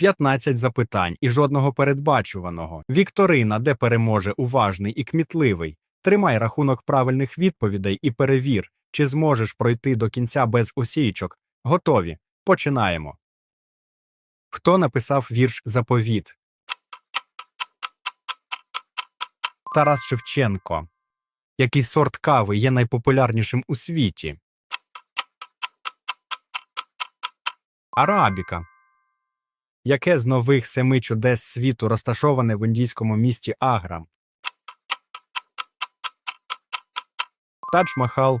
15 запитань і жодного передбачуваного. Вікторина, де переможе уважний і кмітливий. Тримай рахунок правильних відповідей і перевір, чи зможеш пройти до кінця без осійчок. Готові. Починаємо. Хто написав вірш Заповіт? Тарас Шевченко. Який сорт кави є найпопулярнішим у світі? Арабіка. Яке з нових семи чудес світу розташоване в індійському місті Агра? Тадж-Махал.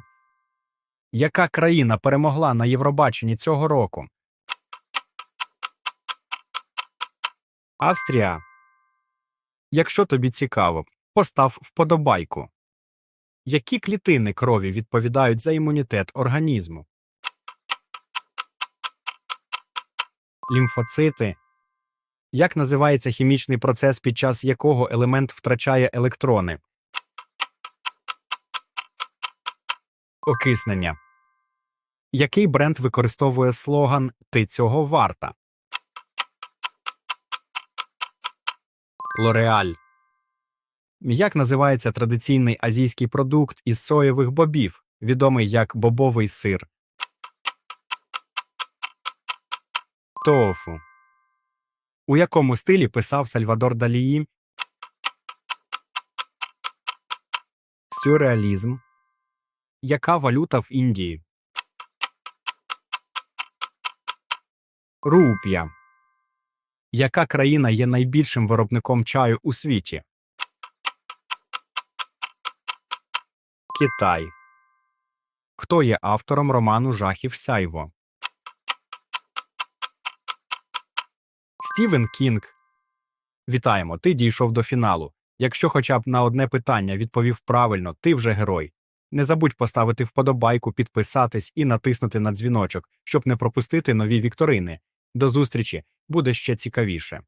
Яка країна перемогла на Євробаченні цього року? Австрія. Якщо тобі цікаво, постав вподобайку. Які клітини крові відповідають за імунітет організму? Лімфоцити. Як називається хімічний процес, під час якого елемент втрачає електрони? Окиснення. Який бренд використовує слоган Ти цього варта? Лореаль. Як називається традиційний азійський продукт із соєвих бобів, відомий як бобовий сир? Тофу. У якому стилі писав Сальвадор Далії? Сюрреалізм. Яка валюта в Індії? Рупія. Яка країна є найбільшим виробником чаю у світі? Китай. Хто є автором роману Жахів Сяйво? Стівен Кінг. Вітаємо, ти дійшов до фіналу. Якщо хоча б на одне питання відповів правильно, ти вже герой. Не забудь поставити вподобайку, підписатись і натиснути на дзвіночок, щоб не пропустити нові вікторини. До зустрічі буде ще цікавіше.